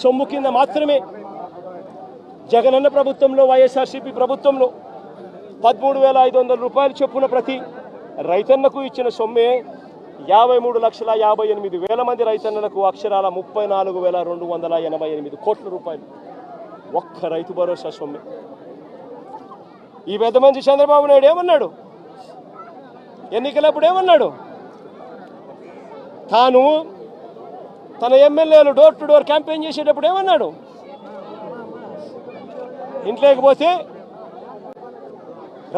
సొమ్ము కింద మాత్రమే జగనన్న ప్రభుత్వంలో వైఎస్ఆర్సీపీ ప్రభుత్వంలో పదమూడు వేల ఐదు వందల రూపాయలు చొప్పున ప్రతి రైతన్నకు ఇచ్చిన సొమ్మే యాభై మూడు లక్షల యాభై ఎనిమిది వేల మంది రైతన్నలకు అక్షరాల ముప్పై నాలుగు వేల రెండు వందల ఎనభై ఎనిమిది కోట్ల రూపాయలు. ఒక్క రైతు భరోసా సొమ్మె. ఈ పెద్ద మంచి చంద్రబాబు నాయుడు ఏమన్నాడు? ఎన్నికలప్పుడు ఏమన్నాడు? తాను తన ఎమ్మెల్యేలు డోర్ టు డోర్ క్యాంపెయిన్ చేసేటప్పుడు ఏమన్నాడు? ఇంట్లోకి పోతే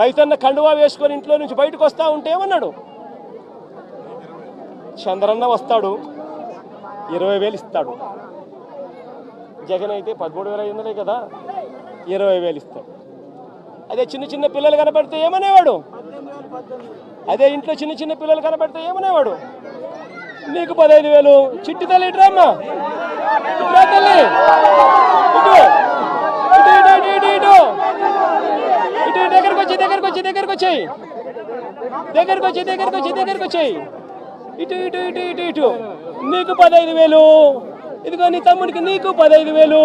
రైతన్న కండువా వేసుకొని ఇంట్లో నుంచి బయటకు వస్తా ఉంటే ఏమన్నాడు? చంద్రన్న వస్తాడు ఇరవై వేలు ఇస్తాడు. జగన్ అయితే పదమూడు వేల ఐదు కదా ఇరవై వేలు ఇస్తాడు. అదే చిన్న చిన్న పిల్లలు కనపడితే ఏమనేవాడు? అదే ఇంట్లో చిన్న చిన్న పిల్లలు కనపడితే ఏమనేవాడు? నీకు పదహైదు వేలు. చిట్టి తల్లి ఇటు రామ్మా. ఇటు తల్లి. ఇటు. ఇటు ఇటు ఇటు ఇటు ఇటు. ఇటు దగ్గరకు వచ్చి దగ్గరకు వచ్చి దగ్గరకు వచ్చాయి దగ్గరకు వచ్చి దగ్గరకు వచ్చి దగ్గరకు వచ్చాయి ఇటు ఇటు ఇటు ఇటు ఇటు. నీకు పదహైదు వేలు. ఇదిగో నీ తమ్ముడికి నీకు పదహైదు వేలు.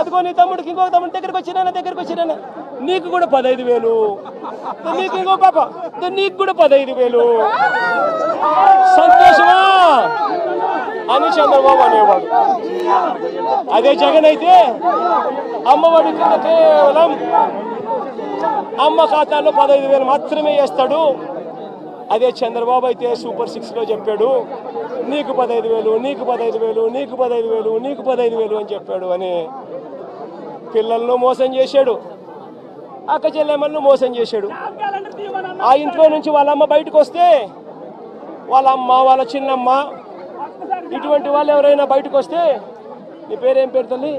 అదిగో నీ తమ్ముడికి ఇంకో తమ్ముడి దగ్గరకు వచ్చినా దగ్గరకు వచ్చినా నీకు కూడా పదహైదు వేలు. నీకు ఇంకో పాప. నీకు కూడా పదహైదు వేలు. సంతోషమా? అని చంద్రబాబు అనేవాడు. అదే జగన్ అయితే అమ్మఒడి కింద కేవలం అమ్మ ఖాతాలో పదహైదు వేలు మాత్రమే వేస్తాడు. అదే చంద్రబాబు అయితే సూపర్ సిక్స్లో చెప్పాడు నీకు పదహైదు వేలు నీకు పదహైదు వేలు నీకు పదహైదు వేలు నీకు పదహైదు వేలు అని చెప్పాడు అని పిల్లలను మోసం చేశాడు. అక్క చెల్లెమ్మలను మోసం చేశాడు. ఆ ఇంట్లో నుంచి వాళ్ళ అమ్మ బయటకు వస్తే వాళ్ళ అమ్మ వాళ్ళ చిన్నమ్మ ఇటువంటి వాళ్ళు ఎవరైనా బయటకు వస్తే నీ పేరేం పేరు తల్లి?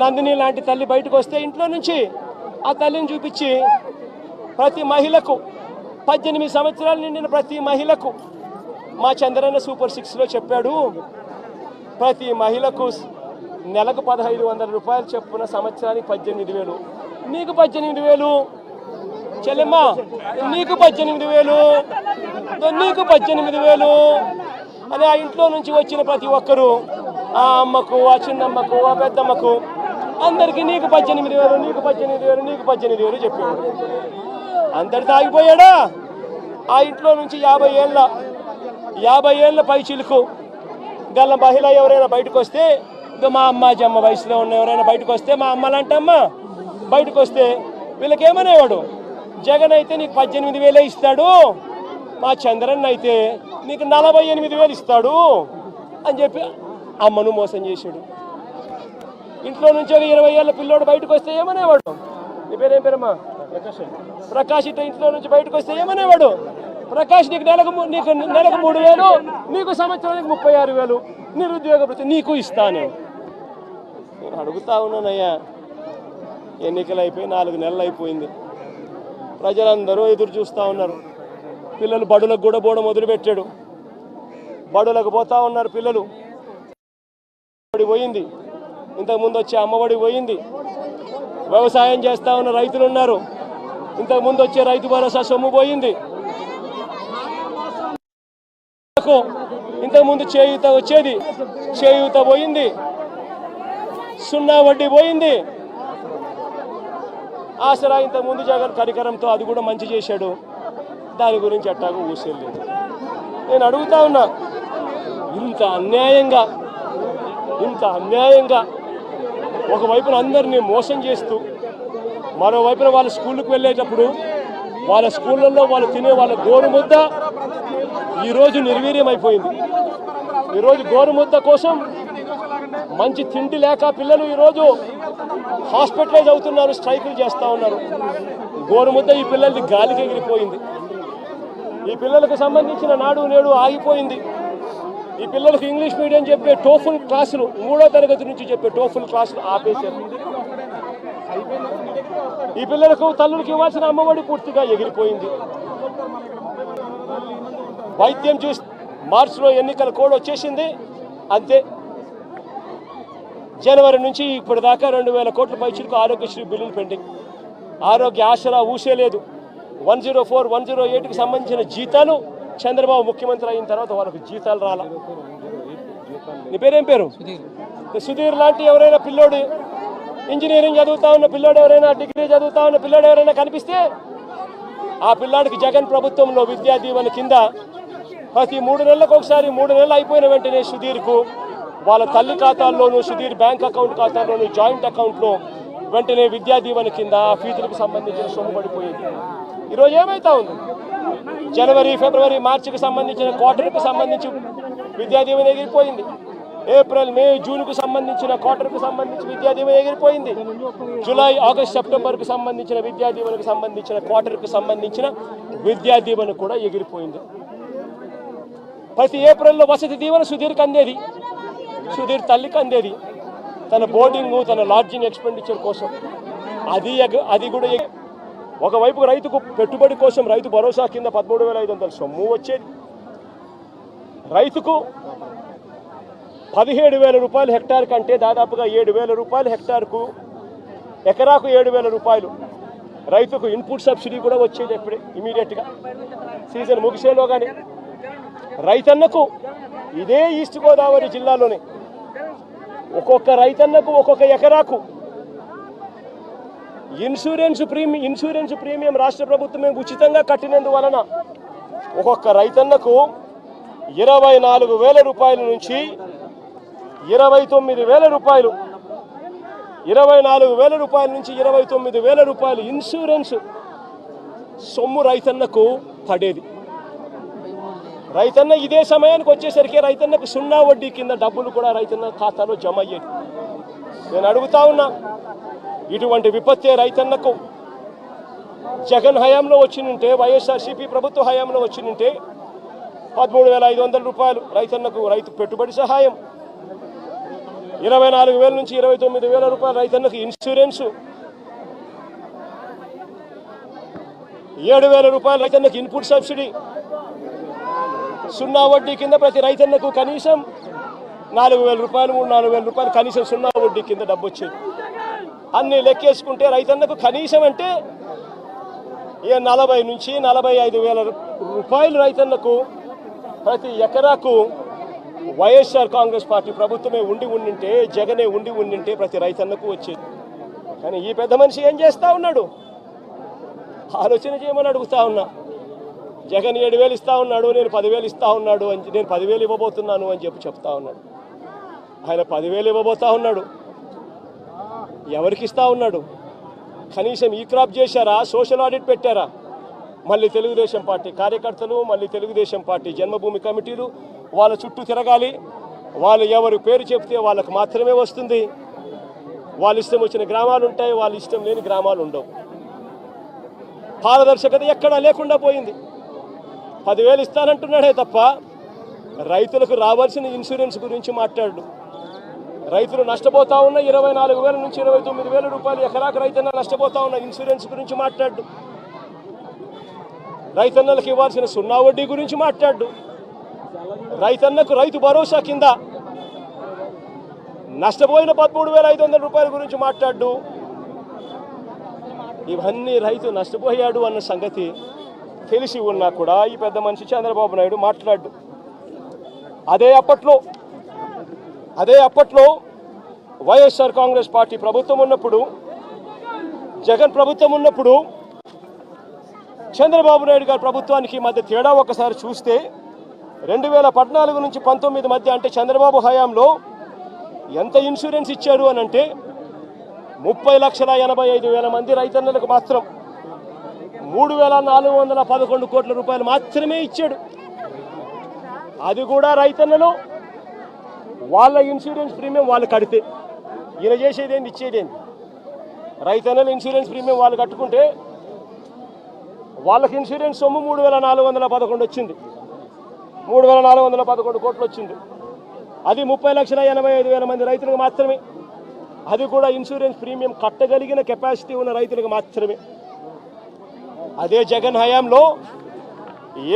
నందిని లాంటి తల్లి బయటకు వస్తే ఇంట్లో నుంచి ఆ తల్లిని చూపించి ప్రతి మహిళకు పద్దెనిమిది సంవత్సరాలు నిండిన ప్రతి మహిళకు మా చంద్రన్న సూపర్ సిక్స్లో చెప్పాడు ప్రతి మహిళకు నెలకు పదహైదు వందల రూపాయలు చెప్పున సంవత్సరానికి పద్దెనిమిది వేలు. నీకు పద్దెనిమిది వేలు? చెల్లెమ్మ నీకు పద్దెనిమిది వేలు. నీకు పద్దెనిమిది వేలు. అని ఆ ఇంట్లో నుంచి వచ్చిన ప్రతి ఒక్కరూ ఆ అమ్మకు ఆ చిన్నమ్మకు ఆ పెద్దమ్మకు అందరికీ నీకు పద్దెనిమిది వేలు నీకు పద్దెనిమిది వేలు నీకు పద్దెనిమిది వేలు చెప్పాడు అందరు తాగిపోయాడా? ఆ ఇంట్లో నుంచి యాభై ఏళ్ళ యాభై ఏళ్ళ పై చిలుకు గల మహిళ ఎవరైనా బయటకు వస్తే ఇంకా మా అమ్మ జమ్మ వయసులో ఉన్న ఎవరైనా బయటకు వస్తే మా అమ్మలంటే అమ్మ బయటకు వస్తే వీళ్ళకి ఏమనేవాడు? జగన్ అయితే నీకు పద్దెనిమిది వేలే ఇస్తాడు మా చంద్రన్ అయితే నీకు నలభై ఎనిమిది వేలు ఇస్తాడు అని చెప్పి అమ్మను మోసం చేశాడు. ఇంట్లో నుంచి ఒక ఇరవై ఏళ్ళ పిల్లోడు బయటకు వస్తే ఏమనేవాడు? నీ పేరేం పేరమ్మా? ప్రకాష్ ఇట్లా ఇంట్లో నుంచి బయటకు వస్తే ఏమనేవాడు? ప్రకాష్ నీకు నెలకు నీకు నెలకు మూడు వేలు నీకు సంవత్సరానికి ముప్పై ఆరు వేలు. నిరుద్యోగ ప్రతి నీకు ఇస్తాను. నేను అడుగుతా ఉన్నానయ్యా ఎన్నికలు అయిపోయి నాలుగు నెలలు అయిపోయింది ప్రజలందరూ ఎదురు చూస్తూ ఉన్నారు. పిల్లలు బడులకు కూడా పోవడం మొదలుపెట్టాడు బడులకు పోతా ఉన్నారు పిల్లలు. పోయింది. ఇంతకుముందు వచ్చే అమ్మఒడి పోయింది. వ్యవసాయం చేస్తూ ఉన్న రైతులు ఉన్నారు. ఇంతకు ముందు వచ్చే రైతు భరోసా సొమ్ము పోయింది. ఇంతకుముందు చేయూత వచ్చేది చేయూత పోయింది. సున్నా వడ్డీ పోయింది. ఆసరా ఇంతకుముందు జగన్ కరికరంతో అది కూడా మంచి చేశాడు. దాని గురించి అట్టాగా ఊసేయలేదు నేను అడుగుతా ఉన్నా ఇంత అన్యాయంగా ఇంత అన్యాయంగా ఒకవైపున అందరినీ మోసం చేస్తూ మరోవైపున వాళ్ళ స్కూళ్ళకు వెళ్ళేటప్పుడు వాళ్ళ స్కూళ్ళల్లో వాళ్ళు తినే వాళ్ళ గోరుముద్ద ఈరోజు నిర్వీర్యం అయిపోయింది ఈరోజు గోరుముద్ద కోసం మంచి తిండి లేక పిల్లలు ఈరోజు హాస్పిటలైజ్ అవుతున్నారు స్ట్రైకులు చేస్తూ ఉన్నారు. గోరుముద్ద ఈ పిల్లలది గాలికి ఎగిరిపోయింది. ఈ పిల్లలకు సంబంధించిన నాడు నేడు ఆగిపోయింది. ఈ పిల్లలకు ఇంగ్లీష్ మీడియం చెప్పే టోఫుల్ క్లాసులు మూడో తరగతి నుంచి చెప్పే టోఫుల్ క్లాసులు ఆపేశారు. ఈ పిల్లలకు తల్లులకు ఇవ్వాల్సిన అమ్మఒడి పూర్తిగా ఎగిరిపోయింది. వైద్యం చూసి మార్చిలో ఎన్నికల కోడ్ వచ్చేసింది. అంతే. జనవరి నుంచి ఇప్పటిదాకా రెండు వేల కోట్ల పైచులకు ఆరోగ్యశ్రీ బిల్లులు పెండింగ్. ఆరోగ్య ఆసరా ఊసే లేదు. One zero four one zero ఎయిట్కి సంబంధించిన జీతాలు చంద్రబాబు ముఖ్యమంత్రి అయిన తర్వాత వాళ్ళకు జీతాలు రాల. నీ పేరేం పేరు? సుధీర్ లాంటి ఎవరైనా పిల్లోడు ఇంజనీరింగ్ చదువుతా ఉన్న పిల్లోడు ఎవరైనా డిగ్రీ చదువుతా ఉన్న పిల్లోడు ఎవరైనా కనిపిస్తే ఆ పిల్లాడికి జగన్ ప్రభుత్వంలో విద్యా దీవెన కింద ప్రతి మూడు నెలలకు ఒకసారి మూడు నెలలు అయిపోయిన వెంటనే సుధీర్కు వాళ్ళ తల్లి ఖాతాల్లోనూ సుధీర్ బ్యాంక్ అకౌంట్ ఖాతాల్లోనూ జాయింట్ అకౌంట్లో వెంటనే విద్యా దీవెన కింద ఫీజులకు సంబంధించిన సొమ్ము పడిపోయేది. ఈరోజు ఏమైతా ఉంది? జనవరి ఫిబ్రవరి మార్చికి సంబంధించిన క్వార్టర్కి సంబంధించి విద్యా దీవెన ఎగిరిపోయింది. ఏప్రిల్ మే జూన్కు సంబంధించిన క్వార్టర్కు సంబంధించి విద్యా దీవెన ఎగిరిపోయింది. జూలై ఆగస్ట్ సెప్టెంబర్కు సంబంధించిన విద్యా దీవెనకు సంబంధించిన క్వార్టర్కు సంబంధించిన విద్యా దీవెన కూడా ఎగిరిపోయింది. ప్రతి ఏప్రిల్లో వసతి దీవెన సుధీర్కి అందేది. సుధీర్ తల్లికి అందేది. తన బోర్డింగ్ తన లాడ్జింగ్ ఎక్స్పెండిచర్ కోసం. అది ఎగ- అది కూడా ఒకవైపు రైతుకు పెట్టుబడి కోసం రైతు భరోసా కింద పదమూడు వేల ఐదు వందల సొమ్ము వచ్చేది. రైతుకు పదిహేడు వేల రూపాయలు హెక్టార్ కంటే దాదాపుగా ఏడు వేల రూపాయలు హెక్టార్కు ఎకరాకు ఏడు వేల రూపాయలు. రైతుకు ఇన్పుట్ సబ్సిడీ కూడా వచ్చేది ఎప్పుడే ఇమీడియట్గా. సీజన్ ముగిసేలోగానే. రైతన్నకు ఇదే ఈస్ట్ గోదావరి జిల్లాలోని. ఒక్కొక్క రైతన్నకు ఒక్కొక్క ఎకరాకు ఇన్సూరెన్స్ ప్రీమియం ఇన్సూరెన్స్ ప్రీమియం రాష్ట్ర ప్రభుత్వమే ఉచితంగా కట్టినందువలన ఒక్కొక్క రైతన్నకు ఇరవై నాలుగు వేల రూపాయల నుంచి ఇరవై తొమ్మిది వేల రూపాయలు ఇరవై నాలుగు వేల రూపాయల నుంచి ఇరవై తొమ్మిది వేల రూపాయలు ఇన్సూరెన్స్ సొమ్ము రైతన్నకు పడేది. రైతన్న ఇదే సమయానికి వచ్చేసరికి రైతన్నకు సున్నా వడ్డీ కింద డబ్బులు కూడా రైతన్న ఖాతాలో జమ అయ్యేది. నేను అడుగుతా ఉన్నా ఇటువంటి విపత్తే రైతన్నకు జగన్ హయాంలో వచ్చినుంటే వైఎస్ఆర్సీపీ ప్రభుత్వ హయాంలో వచ్చినుంటే పదమూడు వేల ఐదు వందల రూపాయలు రైతన్నకు రైతు పెట్టుబడి సహాయం ఇరవై నాలుగు వేల నుంచి ఇరవై తొమ్మిది వేల రూపాయలు రైతన్నకు ఇన్సూరెన్సు ఏడు వేల రూపాయలు రైతన్నకు ఇన్పుట్ సబ్సిడీ సున్నా వడ్డీ కింద ప్రతి రైతన్నకు కనీసం నాలుగు వేల రూపాయలు మూడు నాలుగు వేల రూపాయలు కనీసం సున్నా వడ్డీ కింద డబ్బు వచ్చేది. అన్ని లెక్కేసుకుంటే రైతన్నకు కనీసం అంటే ఏ నలభై నుంచి నలభై ఐదు వేల రూపాయలు రైతన్నకు ప్రతి ఎకరాకు వైఎస్ఆర్ కాంగ్రెస్ పార్టీ ప్రభుత్వమే ఉండి ఉండింటే జగనే ఉండి ఉండింటే ప్రతి రైతన్నకు వచ్చేది. కానీ ఈ పెద్ద మనిషి ఏం చేస్తూ ఉన్నాడు? ఆలోచన చేయమని అడుగుతా ఉన్నా. జగన్ ఏడు వేలు ఇస్తా ఉన్నాడు నేను పదివేలు ఇస్తా ఉన్నాడు అని నేను పదివేలు ఇవ్వబోతున్నాను అని చెప్పి చెప్తా ఉన్నాడు. ఆయన పదివేలు ఇవ్వబోతా ఉన్నాడు. ఎవరికి ఇస్తా ఉన్నాడు? కనీసం ఈ క్రాప్ చేశారా? సోషల్ ఆడిట్ పెట్టారా? మళ్ళీ తెలుగుదేశం పార్టీ కార్యకర్తలు మళ్ళీ తెలుగుదేశం పార్టీ జన్మభూమి కమిటీలు వాళ్ళ చుట్టూ తిరగాలి. వాళ్ళు ఎవరు పేరు చెప్తే వాళ్ళకు మాత్రమే వస్తుంది. వాళ్ళ ఇష్టం వచ్చిన గ్రామాలు ఉంటాయి వాళ్ళ ఇష్టం లేని గ్రామాలు ఉండవు. పారదర్శకత ఎక్కడా లేకుండా పోయింది. పదివేలు ఇస్తానంటున్నాడే తప్ప రైతులకు రావాల్సిన ఇన్సూరెన్స్ గురించి మాట్లాడు. రైతులు నష్టపోతా ఉన్న ఇరవై నాలుగు వేల నుంచి ఇరవై తొమ్మిది వేల రూపాయలు ఎకరాకు రైతన్న నష్టపోతా ఉన్న ఇన్సూరెన్స్ గురించి మాట్లాడు. రైతన్నలకు ఇవ్వాల్సిన సున్నా వడ్డీ గురించి మాట్లాడు. రైతన్నకు రైతు భరోసా కింద నష్టపోయిన పదమూడు వేల ఐదు వందల రూపాయల గురించి మాట్లాడు. ఇవన్నీ రైతు నష్టపోయాడు అన్న సంగతి తెలిసి ఉన్నా కూడా ఈ పెద్ద మనిషి చంద్రబాబు నాయుడు మాట్లాడు. అదే అప్పట్లో అదే అప్పట్లో వైఎస్ఆర్ కాంగ్రెస్ పార్టీ ప్రభుత్వం ఉన్నప్పుడు జగన్ ప్రభుత్వం ఉన్నప్పుడు చంద్రబాబు నాయుడు గారి ప్రభుత్వానికి మధ్య తేడా ఒకసారి చూస్తే రెండు వేల పద్నాలుగు నుంచి పంతొమ్మిది మధ్య అంటే చంద్రబాబు హయాంలో ఎంత ఇన్సూరెన్స్ ఇచ్చారు అని అంటే ముప్పై లక్షల ఎనభై ఐదు వేల మంది రైతన్నలకు మాత్రం మూడు వేల నాలుగు వందల పదకొండు కోట్ల రూపాయలు మాత్రమే ఇచ్చాడు. అది కూడా రైతన్నలు. వాళ్ళ ఇన్సూరెన్స్ ప్రీమియం వాళ్ళు కడితే ఈయన చేసేదేంది ఇచ్చేదేంది? రైతన్నలు ఇన్సూరెన్స్ ప్రీమియం వాళ్ళు కట్టుకుంటే వాళ్ళకి ఇన్సూరెన్స్ సొమ్ము మూడు వేల నాలుగు వందల పదకొండు వచ్చింది. మూడు వేల నాలుగు వందల పదకొండు కోట్లు వచ్చింది. అది ముప్పై లక్షల ఎనభై ఐదు వేల మంది రైతులకు మాత్రమే. అది కూడా ఇన్సూరెన్స్ ప్రీమియం కట్టగలిగిన కెపాసిటీ ఉన్న రైతులకు మాత్రమే. అదే జగన్ హయాంలో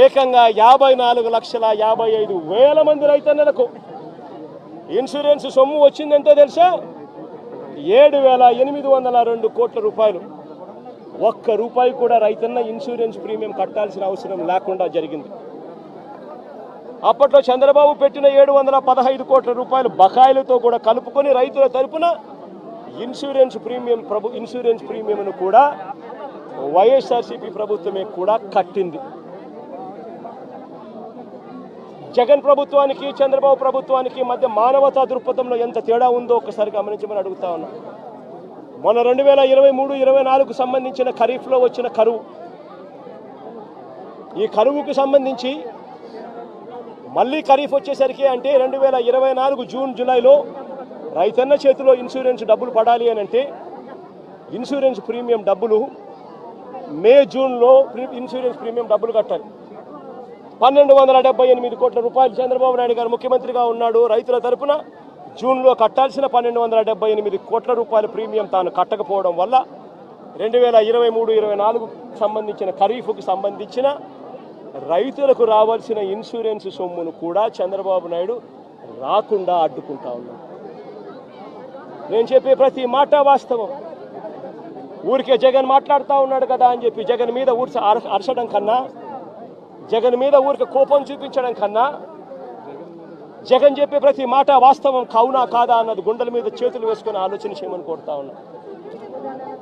ఏకంగా యాభై నాలుగు లక్షల యాభై ఐదు వేల మంది రైతన్నలకు ఇన్సూరెన్స్ సొమ్ము వచ్చిందెంతో తెలుసా? ఏడు వేల ఎనిమిది వందల రెండు కోట్ల రూపాయలు. ఒక్క రూపాయి కూడా రైతన్న ఇన్సూరెన్స్ ప్రీమియం కట్టాల్సిన అవసరం లేకుండా జరిగింది. అప్పట్లో చంద్రబాబు పెట్టిన ఏడు వందల పదహైదు కోట్ల రూపాయలు బకాయిలతో కూడా కలుపుకొని రైతుల తరపున ఇన్సూరెన్స్ ప్రీమియం ప్రభు ఇన్సూరెన్స్ ప్రీమియంను కూడా వైఎస్ఆర్సీపీ ప్రభుత్వమే కూడా కట్టింది. జగన్ ప్రభుత్వానికి చంద్రబాబు ప్రభుత్వానికి మధ్య మానవతా దృక్పథంలో ఎంత తేడా ఉందో ఒకసారి గమనించమని అడుగుతా ఉన్నా. మొన్న రెండు వేల ఇరవై మూడు ఇరవై నాలుగుకు సంబంధించిన ఖరీఫ్లో వచ్చిన కరువు. ఈ కరువుకు సంబంధించి మళ్ళీ ఖరీఫ్ వచ్చేసరికి అంటే రెండు వేల ఇరవై నాలుగు జూన్ జూలైలో రైతన్న చేతిలో ఇన్సూరెన్స్ డబ్బులు పడాలి అని అంటే ఇన్సూరెన్స్ ప్రీమియం డబ్బులు మే జూన్లో ప్రీ- ఇన్సూరెన్స్ ప్రీమియం డబ్బులు కట్టాలి. పన్నెండు వందల డెబ్బై ఎనిమిది కోట్ల రూపాయలు చంద్రబాబు నాయుడు గారు ముఖ్యమంత్రిగా ఉన్నాడు రైతుల తరపున. జూన్లో కట్టాల్సిన పన్నెండు వందల డెబ్బై ఎనిమిది కోట్ల రూపాయల ప్రీమియం తాను కట్టకపోవడం వల్ల రెండు వేల ఇరవై మూడు ఇరవై నాలుగు సంబంధించిన ఖరీఫ్కు సంబంధించిన రైతులకు రావాల్సిన ఇన్సూరెన్స్ సొమ్మును కూడా చంద్రబాబు నాయుడు రాకుండా అడ్డుకుంటా ఉన్నాడు. నేను చెప్పే ప్రతి మాట వాస్తవం. ఊరికే జగన్ మాట్లాడుతూ ఉన్నాడు కదా అని చెప్పి జగన్ మీద ఊరికి అర- అరచడం కన్నా జగన్ మీద ఊరికి కోపం చూపించడం కన్నా జగన్ చెప్పే ప్రతి మాట వాస్తవం కావునా కాదా అన్నది గుండెల మీద చేతులు వేసుకొని ఆలోచన చేయమని కోరుతా ఉన్నాను